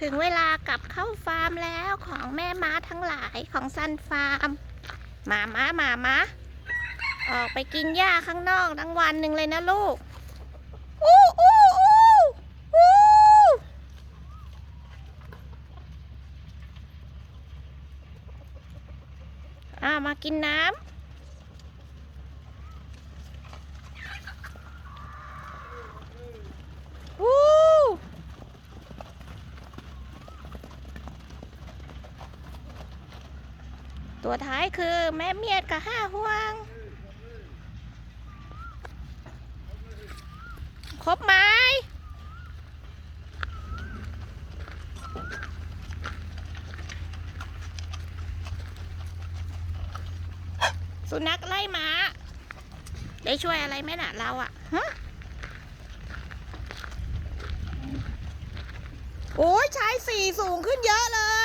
ถึงเวลากลับเข้าฟาร์มแล้วของแม่ม้าทั้งหลายของซันฟาร์มหมาม้าหมาม้าออกไปกินหญ้าข้างนอกทั้งวันหนึ่งเลยนะลูกอู้อู้อู้อู้อ่ามากินน้ำอู้ ตัวท้ายคือแม่เมียดกับห้าห่วง ครบไหมสุนัขไล่หมา ได้ช่วยอะไรไหมน่ะเราอะฮะโอ้ยชายสี่สูงขึ้นเยอะเลย